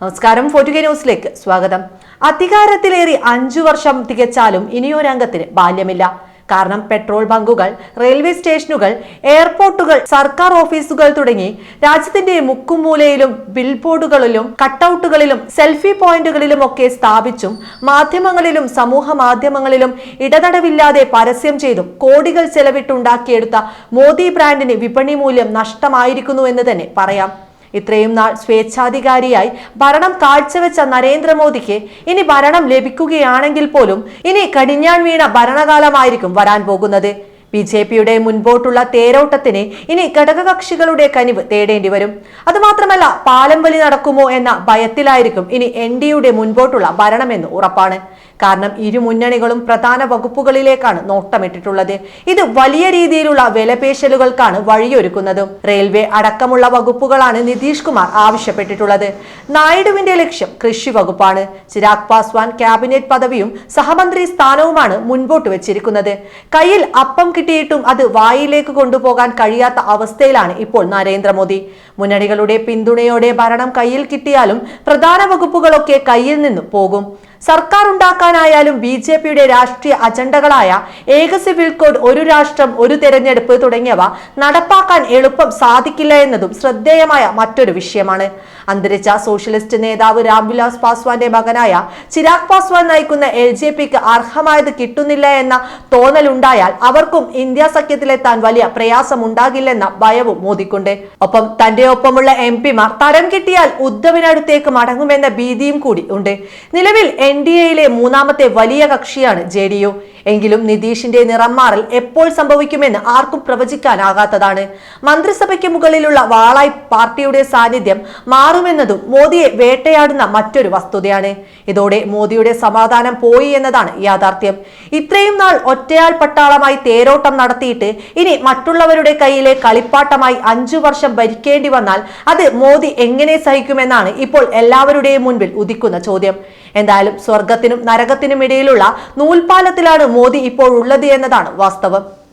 നമസ്കാരം ഫോർട്ടുഗേ ന്യൂസിലേക്ക് സ്വാഗതം. അധികാരത്തിലേറി അഞ്ചു വർഷം തികച്ചാലും ഇനിയൊരംഗത്തിന് ബാല്യമില്ല. കാരണം പെട്രോൾ ബങ്കുകൾ റെയിൽവേ സ്റ്റേഷനുകൾ എയർപോർട്ടുകൾ സർക്കാർ ഓഫീസുകൾ തുടങ്ങി രാജ്യത്തിന്റെ മുക്കും മൂലയിലും ബിൽ ബോർഡുകളിലും കട്ടൌട്ടുകളിലും സെൽഫി പോയിന്റുകളിലും ഒക്കെ സ്ഥാപിച്ചും മാധ്യമങ്ങളിലും സമൂഹ മാധ്യമങ്ങളിലും ഇടതടവില്ലാതെ പരസ്യം ചെയ്തും കോടികൾ ചെലവിട്ടുണ്ടാക്കിയെടുത്ത മോദി ബ്രാൻഡിന് വിപണി മൂല്യം നഷ്ടമായിരിക്കുന്നു എന്ന് തന്നെ പറയാം. ഇത്രയും നാൾ സ്വേച്ഛാധികാരിയായി ഭരണം കാഴ്ചവെച്ച നരേന്ദ്രമോദിക്ക് ഇനി ഭരണം ലഭിക്കുകയാണെങ്കിൽ പോലും ഇനി കടിഞ്ഞാൺ വീണ ഭരണകാലമായിരിക്കും വരാൻ പോകുന്നത്. ബി ജെ പിയുടെ മുൻപോട്ടുള്ള തേരോട്ടത്തിന് ഇനി ഘടകകക്ഷികളുടെ കനിവ് തേടേണ്ടി വരും. അതുമാത്രമല്ല പാലം വലി നടക്കുമോ എന്ന ഭയത്തിലായിരിക്കും ഇനി എൻ ഡിയുടെ മുൻപോട്ടുള്ള ഭരണമെന്ന് ഉറപ്പാണ്. കാരണം ഇരു മുന്നണികളും പ്രധാന വകുപ്പുകളിലേക്കാണ് നോട്ടമിട്ടിട്ടുള്ളത്. ഇത് വലിയ രീതിയിലുള്ള വിലപേശലുകൾക്കാണ് വഴിയൊരുക്കുന്നത്. റെയിൽവേ അടക്കമുള്ള വകുപ്പുകളാണ് നിതീഷ് കുമാർ ആവശ്യപ്പെട്ടിട്ടുള്ളത്. നായിഡുവിന്റെ ലക്ഷ്യം കൃഷി വകുപ്പാണ്. ചിരാഗ് പാസ്വാൻ ക്യാബിനറ്റ് പദവിയും സഹമന്ത്രി സ്ഥാനവുമാണ് മുൻപോട്ട് വെച്ചിരിക്കുന്നത്. കയ്യിൽ അപ്പം കിട്ടിയിട്ടും അത് വായിലേക്ക് കൊണ്ടുപോകാൻ കഴിയാത്ത അവസ്ഥയിലാണ് ഇപ്പോൾ നരേന്ദ്രമോദി. മുന്നണികളുടെ പിന്തുണയോടെ ഭരണം കയ്യിൽ കിട്ടിയാലും പ്രധാന വകുപ്പുകളൊക്കെ കയ്യിൽ നിന്ന് പോകും. സർക്കാർ ഉണ്ടാക്കാനായാലും ബി ജെ പിയുടെ രാഷ്ട്രീയ അജണ്ടകളായ ഏക സിവിൽ കോഡ് ഒരു രാഷ്ട്രം ഒരു തെരഞ്ഞെടുപ്പ് തുടങ്ങിയവ നടപ്പാക്കാൻ എളുപ്പം സാധിക്കില്ല എന്നതും ശ്രദ്ധേയമായ മറ്റൊരു വിഷയമാണ്. അന്തരിച്ച സോഷ്യലിസ്റ്റ് നേതാവ് രാംവിലാസ് പാസ്വാന്റെ മകനായ ചിരാഗ് പാസ്വാൻ നയിക്കുന്ന എൽ ജെ പിക്ക് അർഹമായത് കിട്ടുന്നില്ല എന്ന തോന്നലുണ്ടായാൽ അവർക്കും ഇന്ത്യ സഖ്യത്തിലെത്താൻ വലിയ പ്രയാസമുണ്ടാകില്ലെന്ന ഭയവും മോദിക്കുണ്ട്. ഒപ്പം തന്റെ ഒപ്പമുള്ള എം പിമാർ തരം കിട്ടിയാൽ ഉദ്ധവിനടുത്തേക്ക് മടങ്ങുമെന്ന ഭീതിയും കൂടി ഉണ്ട്. നിലവിൽ എൻ ഡി എയിലെ മൂന്നാമത്തെ വലിയ കക്ഷിയാണ് ജെ ഡി യു. എങ്കിലും നിതീഷിന്റെ നിറം മാറൽ എപ്പോൾ സംഭവിക്കുമെന്ന് ആർക്കും പ്രവചിക്കാനാകാത്തതാണ്. മന്ത്രിസഭയ്ക്ക് മുകളിലുള്ള വാളായി പാർട്ടിയുടെ സാന്നിധ്യം മാറുമെന്നതും മോദിയെ വേട്ടയാടുന്ന മറ്റൊരു വസ്തുതയാണ്. ഇതോടെ മോദിയുടെ സമാധാനം പോയി എന്നതാണ് യാഥാർത്ഥ്യം. ഇത്രയും നാൾ ഒറ്റയാൾ പട്ടാളമായി തേരോട്ടം നടത്തിയിട്ട് ഇനി മറ്റുള്ളവരുടെ കയ്യിലെ കളിപ്പാട്ടമായി അഞ്ചു വർഷം ഭരിക്കേണ്ടി വന്നാൽ അത് മോദി എങ്ങനെ സഹിക്കുമെന്നാണ് ഇപ്പോൾ എല്ലാവരുടെയും മുൻപിൽ ഉദിക്കുന്ന ചോദ്യം. എന്തായാലും സ്വർഗത്തിനും നരകത്തിനും ഇടയിലുള്ള നൂൽപാലത്തിലാണ് മോദി ഇപ്പോഴുള്ളത് എന്നതാണ് വാസ്തവം.